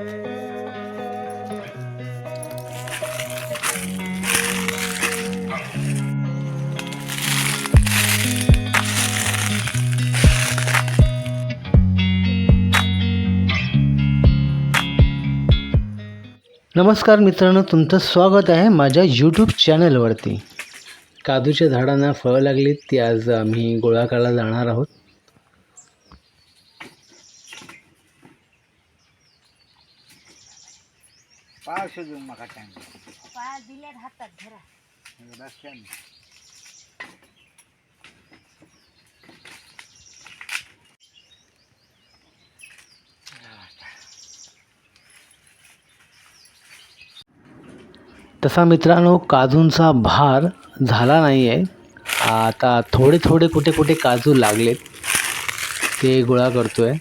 नमस्कार मित्रांनो तुमचं स्वागत आहे माझ्या यूट्यूब चॅनलवरती काजूच्या झाडांना फळं लागलीत ती आज आम्ही गोळा करायला जाणार आहोत. पाव पाया हातात धरा. रस्त्याने तसा मित्रांनो काजूंचा भार झाला नाही आहे आता थोडे थोडे कुठे कुठे काजू लागलेत ते गोळा करतो आहे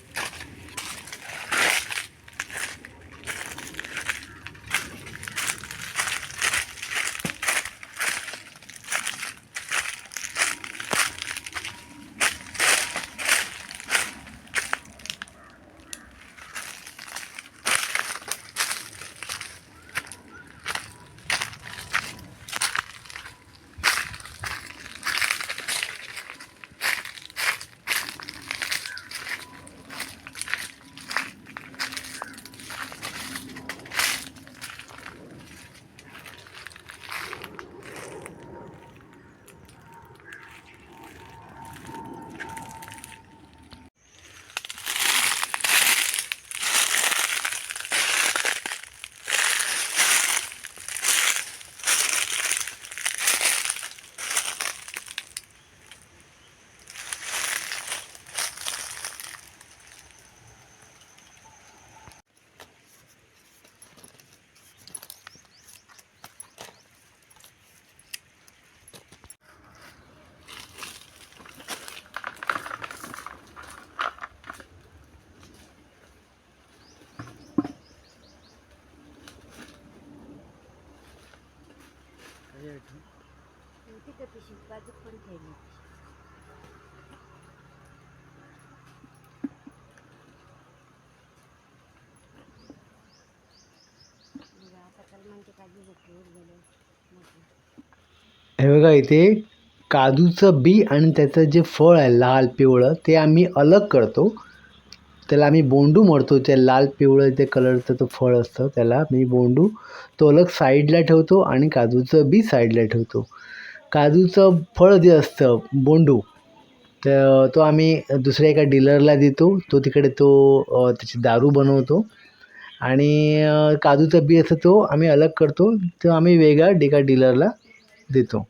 तिथं पिशवी बाजूक पण ठेवली. बघ हे बघा इथे काजूचं बी आणि त्याचं जे फळ आहे लाल पिवळं ते आम्ही अलग करतो. त्याला आम्ही बोंडू म्हणतो ते लाल पिवळं ते कलरचं तो फळ असतं त्याला मी बोंडू. तो अलग साईडला ठेवतो आणि काजूचं बी साईडला ठेवतो. काजूचं फळ जे असतं बोंडू तर तो आम्ही दुसऱ्या एका डीलरला देतो. तो तिकडे तो त्याची दारू बनवतो. आणि काजूचं बी असतं तो आम्ही अलग करतो. तो आम्ही वेगळा एका डीलरला देतो.